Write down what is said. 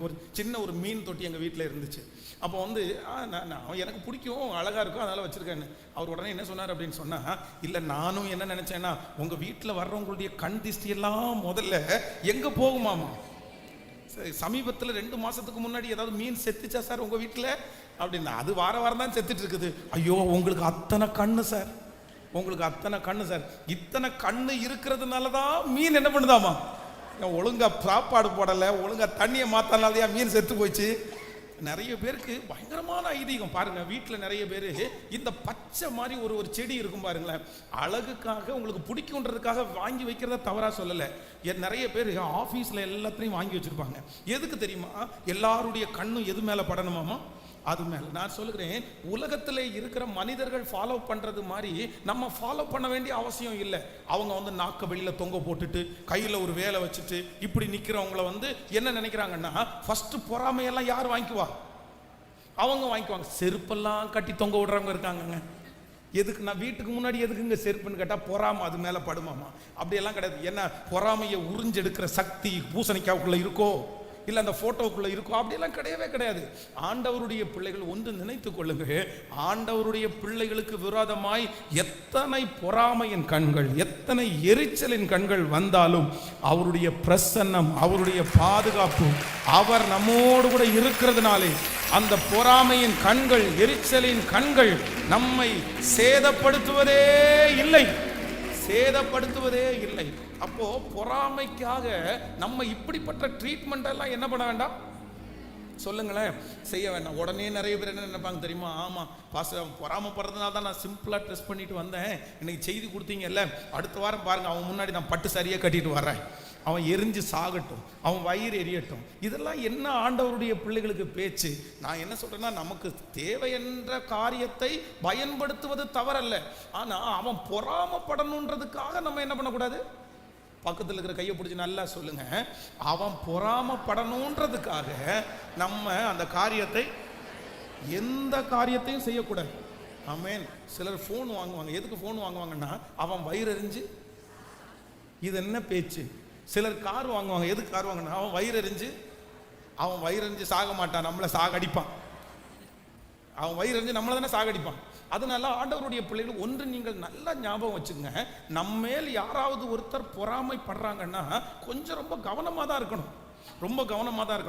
ஒரு சின்ன ஒரு மீன் தொட்டி எங்கள் வீட்டில் இருந்துச்சு. அப்போ வந்து ஆ, நான் நான் எனக்கு பிடிக்கும் அழகாக இருக்கும் அதனால் வச்சுருக்கேன்னு. அவர் உடனே என்ன சொன்னார் அப்படின்னு சொன்னால் இல்லை நானும் என்ன நினச்சேன்னா உங்கள் வீட்டில் வர்றவங்களுடைய கண் திஷ்டி எல்லாம் முதல்ல எங்கே போகுமாமா? சரி சமீபத்தில் ரெண்டு மாதத்துக்கு முன்னாடி ஏதாவது மீன் செத்துச்சா சார் உங்கள் வீட்டில் அப்படின்னா அது வார வாரம் தான் செத்துட்டு இருக்குது. ஐயோ உங்களுக்கு அத்தனை கண்ணு சார். உங்களுக்கு அத்தனை கண்ணு சார். இத்தனை கண்ணு இருக்கிறதுனால தான் மீன் என்ன பண்ணுதாமா? ஒழுங்காக சாப்பாடு போடலை ஒழுங்கா தண்ணியை மாத்தனாலயா மீன் செத்து போச்சு. நிறைய பேருக்கு பயங்கரமான ஐதீகம். பாருங்கள் வீட்டில் நிறைய பேர் இந்த பச்சை மாதிரி ஒரு ஒரு செடி இருக்கும் பாருங்களேன். அழகுக்காக உங்களுக்கு பிடிக்குன்றதுக்காக வாங்கி வைக்கிறத தவறாக சொல்லலை. என் நிறைய பேர் ஆஃபீஸில் எல்லாத்தையும் வாங்கி வச்சிருப்பாங்க. எதுக்கு தெரியுமா? எல்லாருடைய கண்ணும் எது மேலே படணுமாமா? அது மேலே. நான் சொல்லுகிறேன் உலகத்தில் இருக்கிற மனிதர்கள் ஃபாலோ பண்ணுறது மாதிரி நம்ம ஃபாலோ பண்ண வேண்டிய அவசியம் இல்லை. அவங்க வந்து நாக்க வெளியில் தொங்க போட்டுட்டு கையில் ஒரு வேலை வச்சுட்டு இப்படி நிற்கிறவங்கள வந்து என்ன நினைக்கிறாங்கன்னா ஃபஸ்ட்டு பொறாமையெல்லாம் யார் வாங்கிக்குவா? அவங்க வாங்கிக்குவாங்க. செருப்பெல்லாம் கட்டி தொங்க விடுறவங்க இருக்காங்கங்க. எதுக்கு நான் வீட்டுக்கு முன்னாடி எதுக்குங்க செருப்புன்னு கேட்டால் பொறாமை அது மேலே படுமாமா. அப்படியெல்லாம் கிடையாது. என்ன பொறாமையை உறிஞ்செடுக்கிற சக்தி பூசணிக்காவுக்குள்ளே இருக்கோ? இல்லை அந்த ஃபோட்டோவுக்குள்ளே இருக்கோ அப்படிலாம் கிடையவே கிடையாது. ஆண்டவருடைய பிள்ளைகள் ஒன்று நினைத்து கொள்ளுங்க ஆண்டவருடைய பிள்ளைகளுக்கு விரோதமாய் எத்தனை பொறாமையின் கண்கள் எத்தனை எரிச்சலின் கண்கள் வந்தாலும் அவருடைய பிரசன்னம் அவருடைய பாதுகாப்பு அவர் நம்மோடு கூட இருக்கிறதுனாலே அந்த பொறாமையின் கண்கள் எரிச்சலின் கண்கள் நம்மை சேதப்படுத்துவதே இல்லை. சேதப்படுத்துவதே இல்லை. அப்போ பொறாமைக்காக நம்ம இப்படிப்பட்ட ட்ரீட்மெண்ட் எல்லாம் என்ன பண்ண வேண்டாம்? சொல்லுங்களேன். செய்ய வேண்டாம். உடனே நிறைய பேர் என்ன நினைப்பாங்க தெரியுமா? ஆமாம் பாச பொறாமப்படுறதுனால தான் நான் சிம்பிளாக ட்ரெஸ் பண்ணிட்டு வந்தேன். இன்னைக்கு செய்தி கொடுத்தீங்கல்ல. அடுத்த வாரம் பாருங்கள் அவன் முன்னாடி நான் பட்டு சரியாக கட்டிட்டு வரேன் அவன் எரிஞ்சு சாகட்டும். அவன் வயிறு எரியட்டும். இதெல்லாம் என்ன ஆண்டவருடைய பிள்ளைகளுக்கு பேச்சு? நான் என்ன சொல்கிறேன்னா நமக்கு தேவை என்ற காரியத்தை பயன்படுத்துவது தவறல்ல. ஆனால் அவன் பொறாமப்படணுன்றதுக்காக நம்ம என்ன பண்ணக்கூடாது? பக்கத்தில் இருக்கிற கையை பிடிச்சி நல்லா சொல்லுங்க. அவன் பொறாமப்படணுன்றதுக்காக நம்ம அந்த காரியத்தை எந்த காரியத்தையும் செய்யக்கூடாது. ஆமேன். சிலர் ஃபோன் வாங்குவாங்க. எதுக்கு ஃபோன் வாங்குவாங்கன்னா அவன் வயிறறிஞ்சு இது என்ன பேச்சு? சிலர் கார் வாங்குவாங்க. எதுக்கு கார் வாங்கினா அவன் வயிறறிஞ்சு அவன் வயிறறிஞ்சு சாக மாட்டான். நம்மளை சாகடிப்பான். அவன் வயிறறிஞ்சு நம்மளை தானே சாகடிப்பான். அதனால ஆண்டவருடைய பிள்ளைகள் ஒன்று நீங்கள் நல்லா ஞாபகம் வச்சுங்க. நம்மேல் யாராவது ஒருத்தர் பொறாமைப்படுறாங்கன்னா கொஞ்சம் ரொம்ப கவனமாக தான் இருக்கணும். ரொம்ப கவனமாக தான் இருக்கணும்.